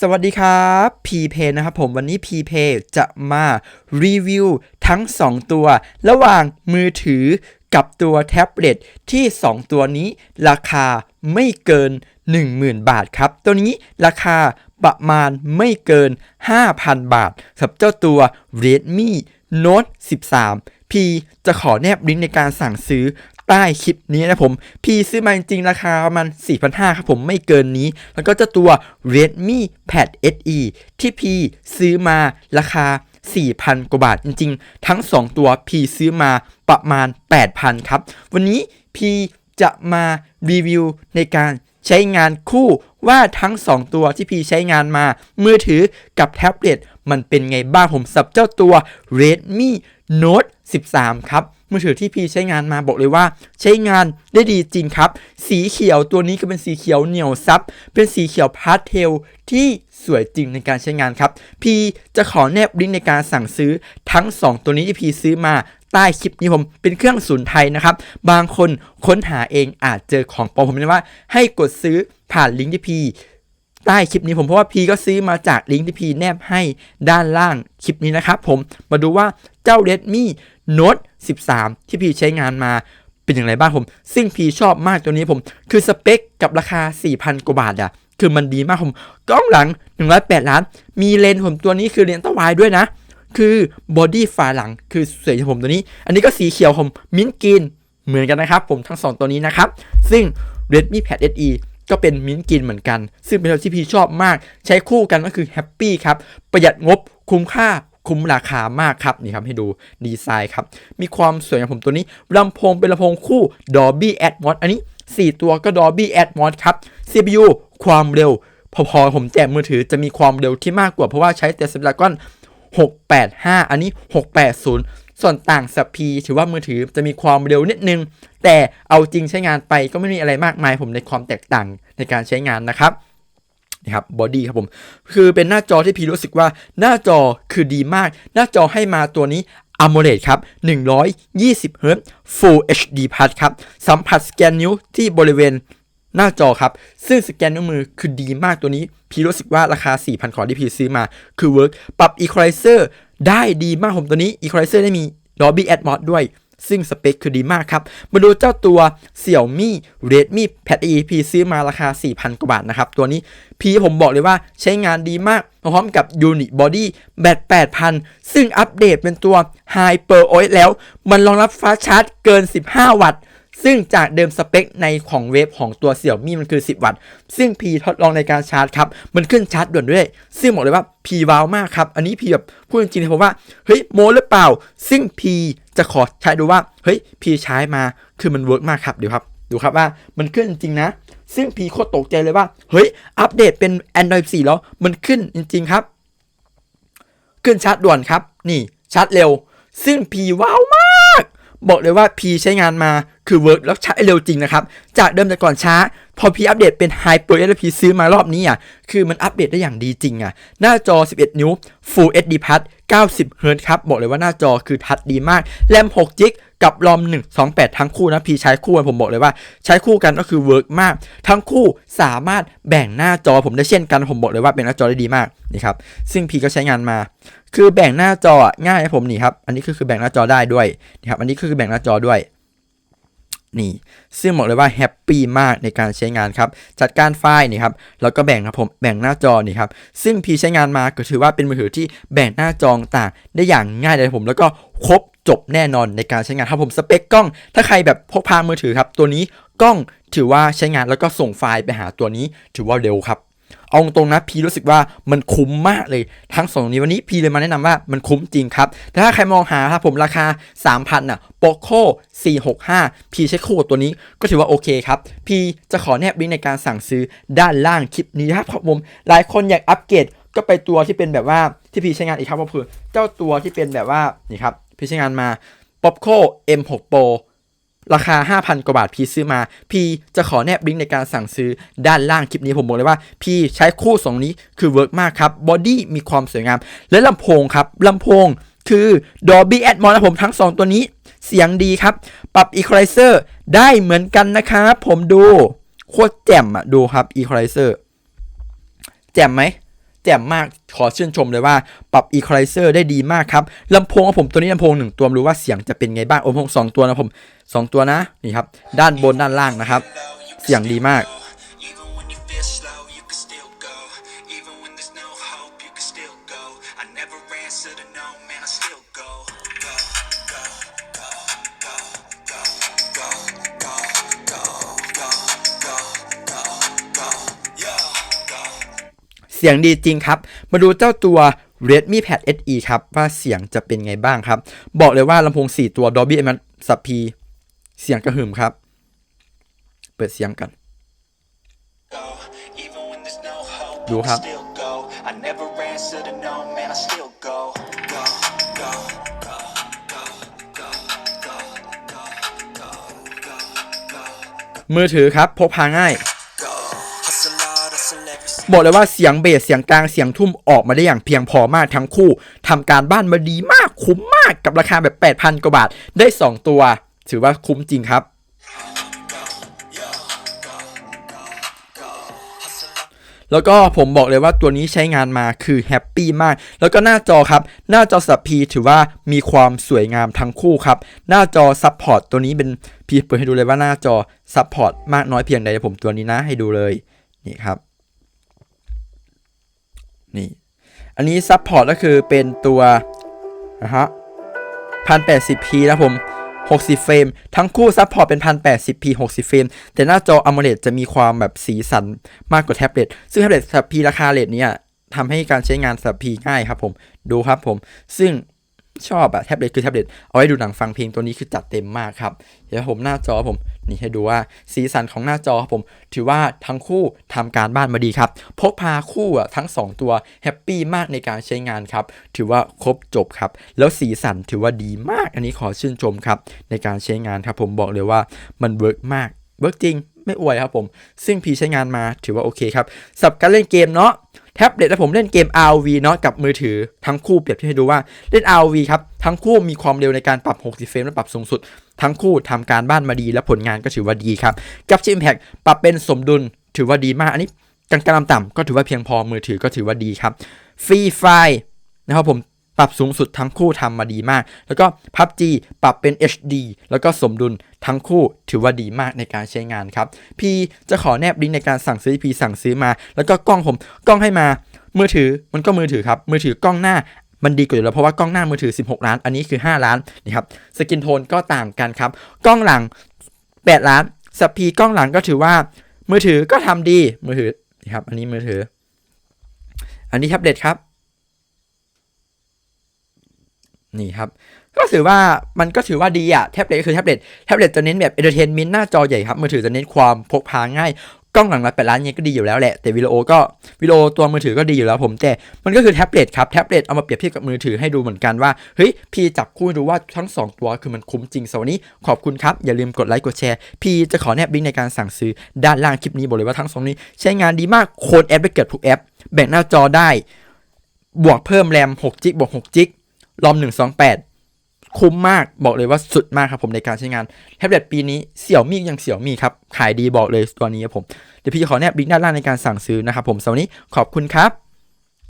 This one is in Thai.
สวัสดีครับพีเพนะครับผมวันนี้พีเพจะมารีวิวทั้ง 2 ตัว ระหว่างมือถือกับตัวแท็บเล็ตที่ 2 ตัวนี้ราคาไม่เกิน 10,000 บาทครับ ตัวนี้ราคาประมาณไม่เกิน 5,000 บาทสำหรับเจ้าตัว Redmi Note 13พี่จะขอแนบลิงก์ในการสั่งซื้อ ใต้คลิปนี้นะผม พี่ซื้อมาจริงๆราคาประมาณ4,500ครับผมไม่เกินนี้ แล้วก็เจ้าตัว Redmi Pad SE ที่พี่ซื้อมาราคา 4,000 กว่าบาทจริง ๆ ทั้ง 2 ตัวพี่ซื้อมาประมาณ 8,000 ครับ วันนี้พี่จะมารีวิวในการใช้งานคู่ว่าทั้ง 2 ตัวที่พี่ใช้งานมา มือถือกับแท็บเล็ตมันเป็นไงบ้างผมสับเจ้าตัว Redmi Note 13 ครับ มือถือที่พี่ใช้งานมาบอกเลยว่า ใช้งานได้ดีจริงครับ สีเขียวตัวนี้ก็เป็นสีเขียวเหนียวซับ เป็นสีเขียวพาสเทลที่สวยจริงในการใช้งานครับ พี่จะขอแนบลิงก์ในการสั่งซื้อทั้ง 2 ตัวนี้ที่พี่ซื้อมาใต้คลิปนี้ผมเป็นเครื่องศูนย์ไทยนะครับ บางคนค้นหาเองอาจเจอของปลอมผมเลยว่า ให้กดซื้อผ่านลิงก์ที่พี่ ใต้คลิปนี้ผมเพราะว่าพีก็ซื้อมาจากลิงก์ที่พีแนบให้ด้านล่างคลิปนี้นะครับผมมาดูว่าเจ้า Redmi Note 13 ที่พีใช้งานมาเป็นอย่างไรบ้างผม ซึ่งพีชอบมากตัวนี้ผม คือสเปคกับราคา 4,000 กว่าบาทอะคือมันดีมากผม กล้องหลัง 108 ล้าน มีเลนส์ผมตัวนี้คือเลนส์ตะวายด้วยนะ คือบอดี้ฝาหลังคือสวยของผมตัวนี้ อันนี้ก็สีเขียวผมมิ้นท์กรีนเหมือนกันนะครับผมทั้งสองตัวนี้นะครับ ซึ่ง Redmi Pad SE ก็เป็นมิ้นท์กรีนเหมือนกัน ซึ่งเป็นตัวที่พี่ชอบมาก ใช้คู่กันก็คือแฮปปี้ครับ ประหยัดงบคุ้มค่าคุ้มราคามากครับนี่ครับให้ดูดีไซน์ครับ มีความสวยของผมตัวนี้ลำโพงเป็นลำโพงคู่ Dolby Atmos อันนี้ 4 ตัวก็ Dolby Atmos ครับ CPU ความเร็ว พอๆผมแจกมือถือจะมีความเร็วที่มากกว่าเพราะว่าใช้แต่ Snapdragon 685 อันนี้ 680 ส่วนต่างสับพีถือว่ามือถือจะมีความเร็วนิดนึง แต่เอาจริงใช้งานไปก็ไม่มีอะไรมากมายผมในความแตกต่างในการใช้งานนะครับนี่ครับบอดี้ครับผมคือเป็นหน้าจอที่พีรู้สึกว่าหน้าจอคือดีมาก หน้าจอให้มาตัวนี้ AMOLED ครับ 120 Hz Full HD Plus ครับ สัมผัสสแกนนิ้วที่บริเวณหน้าจอครับ ซึ่งสแกนนิ้วมือคือดีมากตัวนี้ พี่รู้สึกว่าราคา 4,000 ขอที่พี่ซื้อมา คือเวิร์กปรับ Equalizer ได้ดีมากผมตัวนี้ Equalizer ได้มี Dolby Atmos ด้วย ซึ่งสเปคคือดีมากครับ มาดูเจ้าตัว Xiaomi Redmi Pad E P ซื้อมาราคา 4,000 กว่าบาทนะครับ ตัวนี้พีผมบอกเลยว่าใช้งานดีมาก พร้อมกับ Unit Body แบต8,000 ซึ่งอัปเดตเป็นตัว Hyper OS แล้ว มันรองรับฟ้าชาร์จเกิน 15 วัตต์ ซึ่งจากเดิมสเปคในของเวฟของตัวเสี่ยวมี่มันคือ 10 วัตต์ ซึ่งพีทดลองในการชาร์จครับ มันขึ้นชาร์จด่วนด้วย ซึ่งบอกเลยว่าพีว้าวมากครับ อันนี้พีแบบพูดจริงๆเลยผมว่า เฮ้ยโมหรือเปล่า ซึ่งพีจะขอใช้ดูว่า เฮ้ยพีใช้มา คือมันเวิร์กมากครับเดี๋ยวครับ ดูครับว่ามันขึ้นจริงนะ ซึ่งพีโคตรตกใจเลยว่า เฮ้ย อัปเดตเป็น Android 4 แล้ว มันขึ้นจริง ๆ ครับ ขึ้นชาร์จด่วนครับ นี่ชาร์จเร็ว ซึ่งพีว้าวมาก บอกเลยว่าพีใช้งานมาคือเวิร์กแล้วใช้เร็วจริงนะครับ จากเดิมแต่ก่อนช้า พอพีอัปเดตเป็นไฮเปอร์แล้วพีซื้อมารอบนี้อะ คือมันอัปเดตได้อย่างดีจริงอะ หน้าจอ 11 นิ้ว Full HD Plus 90 Hz ครับ บอกเลยว่าหน้าจอคือทัชดีมาก แรม6 g b กับรอม 128 ทั้งคู่นะ พี่ใช้คู่กันผมบอกเลยว่า ใช้คู่กันก็คือเวิร์กมาก ทั้งคู่สามารถแบ่งหน้าจอผมได้เช่นกัน ผมบอกเลยว่าเป็นหน้าจอได้ดีมากนี่ครับ ซึ่งพีก็ใช้งานมา คือแบ่งหน้าจอง่ายนะผมนี่ครับ อันนี้ก็คือแบ่งหน้าจอได้ด้วยนี่ครับ อันนี้ก็คือแบ่งหน้าจอด้วย นี่ ซึ่งบอกเลยว่าแฮปปี้มากในการใช้งานครับ จัดการไฟล์นี่ครับ แล้วก็แบ่งครับผม แบ่งหน้าจอนี่ครับ ซึ่งพีใช้งานมาก็ถือว่าเป็นมือถือที่แบ่งหน้าจอต่างได้อย่างง่ายเลยผม แล้วก็ครบจบแน่นอนในการใช้งานครับผม สเปคกล้อง ถ้าใครแบบพกพามือถือครับ ตัวนี้กล้องถือว่าใช้งานแล้วก็ส่งไฟล์ไปหาตัวนี้ ถือว่าเร็วครับ เอาตรงนะพีรู้สึกว่ามันคุ้มมากเลยทั้งสองนี้วันนี้พีเลยมาแนะนำว่ามันคุ้มจริงครับแต่ถ้าใครมองหาครับผมราคา 3,000น่ะ Poco 465 พีใช้คู่กับตัวนี้ก็ถือว่าโอเคครับ พีจะขอแนบลิงก์ในการสั่งซื้อด้านล่างคลิปนี้ครับผมหลายคนอยากอัปเกรดก็ไปตัวที่เป็นแบบว่าที่พีใช้งานอีกครับก็คือเจ้าตัวที่เป็นแบบว่านี่ครับพีใช้งานมา Poco M6 Pro ราคา 5,000 กว่าบาทพี่ซื้อมา พี่จะขอแนบลิงก์ในการสั่งซื้อด้านล่างคลิปนี้ผมบอกเลยว่า พี่ใช้คู่สองนี้คือเวิร์กมากครับบอดี้มีความสวยงาม และลำโพงครับลำโพงคือ Dolby Atmos นะผมทั้ง 2 ตัวนี้ เสียงดีครับ ปรับ Equalizer ได้เหมือนกันนะครับผมดูโคตรแจ่มอะดูครับ Equalizer แจ่มไหม แจ่มมากขอชื่นชมเลยว่าปรับอีควอไลเซอร์ได้ดีมากครับลำโพงของผมตัวนี้ลำโพงหนึ่งตัวรู้ว่าเสียงจะเป็นไงบ้างลำโพงสองตัวนะผมสองตัวนะนี่ครับด้านบนด้านล่างนะครับ เสียงดีมาก เสียงดีจริงครับ มาดูเจ้าตัว Redmi Pad SE ครับ ว่าเสียงจะเป็นไงบ้างครับ บอกเลยว่าลำโพง 4 ตัว Dolby Atmos สับพีเสียงกระหึ่มครับ เปิดเสียงกัน ดูครับ มือถือครับ พกพาง่าย บอกเลยว่าเสียงเบสเสียงกลางเสียงทุ่มออกมาได้อย่างเพียงพอมากทั้งคู่ทำการบ้านมาดีมากคุ้มมากกับราคาแบบ 8,000 กว่าบาท ได้ 2 ตัว ถือว่าคุ้มจริงครับแล้วก็ผมบอกเลยว่าตัวนี้ใช้งานมาคือแฮปปี้มาก แล้วก็หน้าจอครับ หน้าจอสับพีถือว่ามีความสวยงามทั้งคู่ครับ หน้าจอซับพอร์ตตัวนี้เป็นพีเปิดให้ดูเลยว่าหน้าจอซับพอร์ตมากน้อยเพียงใดผมตัวนี้นะให้ดูเลยนี่ครับ นี่ อันนี้ซัพพอร์ตก็คือเป็นตัวนะฮะ 1080p นะผม 60 เฟรม ทั้งคู่ซัพพอร์ตเป็น 1080p 60 เฟรม แต่หน้าจอ AMOLED จะมีความแบบสีสันมากกว่าแท็บเล็ต ซึ่งแท็บเล็ตสับพีราคาเลทเนี้ยทำให้การใช้งานสับพีง่ายครับผม ดูครับผม ซึ่ง ชอบอะแท็บเล็ตคือแท็บเล็ตเอาไว้ดูหนังฟังเพลงตัวนี้คือจัดเต็มมากครับ เดี๋ยวผมหน้าจอผมนี่ให้ดูว่าสีสันของหน้าจอครับผม ถือว่าทั้งคู่ทำการบ้านมาดีครับ พกพาคู่อะทั้ง 2 ตัวแฮปปี้มากในการใช้งานครับ ถือว่าครบจบครับ แล้วสีสันถือว่าดีมาก อันนี้ขอชื่นชมครับในการใช้งานครับ ผมบอกเลยว่ามันเวิร์กมากเวิร์กจริง ไม่อวยครับผม ซึ่งพีใช้งานมาถือว่าโอเคครับสำหรับการเล่นเกมเนาะแท็บเล็ตและผมเล่นเกม RV เนาะกับมือถือทั้งคู่เปรียบเทียบให้ดูว่าเล่น RV ครับทั้งคู่มีความเร็วในการปรับ 60 เฟรมและปรับสูงสุด ทั้งคู่ทำการบ้านมาดีและผลงานก็ถือว่าดีครับกับชิมแพกปรับเป็นสมดุลถือว่าดีมากอันนี้กลางๆต่ำก็ถือว่าเพียงพอมือถือก็ถือว่าดีครับฟรีไฟนะครับผม ปรับสูงสุดทั้งคู่ทำมาดีมาก แล้วก็ PUBG ปรับเป็น HD แล้วก็สมดุลทั้งคู่ถือว่าดีมากในการใช้งานครับ พี่จะขอแนบลิงก์ในการสั่งซื้อพี่สั่งซื้อมา แล้วก็กล้องผมกล้องให้มา มือถือมันก็มือถือครับ มือถือกล้องหน้ามันดีกว่าอยู่แล้วเพราะว่ากล้องหน้ามือถือ 16 ล้าน อันนี้คือ 5 ล้านนี่ครับสกินโทนก็ต่างกันครับ กล้องหลัง 8 ล้านสปีกล้องหลังก็ถือว่า มือถือก็ทำดีมือถือนี่ครับอันนี้มือถือ อันนี้แท็บเล็ตครับ นี่ครับ ก็ถือว่ามันก็ถือว่าดีอะแท็บเล็ตก็คือแท็บเล็ตแท็บเล็ตจะเน้นแบบเอนเตอร์เทนเมนต์หน้าจอใหญ่ครับมือถือจะเน้นความพกพาง่ายกล้องหลังละแปดล้านเนี่ยก็ดีอยู่แล้วแหละ แต่วิดีโอก็วิดีโอตัวมือถือก็ดีอยู่แล้วผม แต่มันก็คือแท็บเล็ตครับแท็บเล็ตเอามาเปรียบเทียบกับมือถือให้ดูเหมือนกันว่า เฮ้ย พี่จับคู่ดูว่าทั้ง 2 ตัวคือมันคุ้มจริงสวันนี้ขอบคุณครับ อย่าลืมกดไลค์กดแชร์ พี่จะขอแนบลิงก์ในการสั่งซื้อด้านล่างคลิปนี้บอกเลยว่าทั้งสองนี้ใช้งานดีมากโคดแอปไปเกิดทุกแอป แบ่งหน้าจอได้ บวกเพิ่มแรม6จิกบวก6จิก รอม 128 คุ้มมากบอกเลยว่าสุดมากครับผมในการใช้งาน แท็บเล็ตปีนี้เสี่ยวมี่ยังเสี่ยวมี่ครับ ขายดีบอกเลยตัวนี้ครับผม เดี๋ยวพี่ขอแนบลิงก์ด้านล่างในการสั่งซื้อนะครับผมสำหรับวันนี้ขอบคุณครับ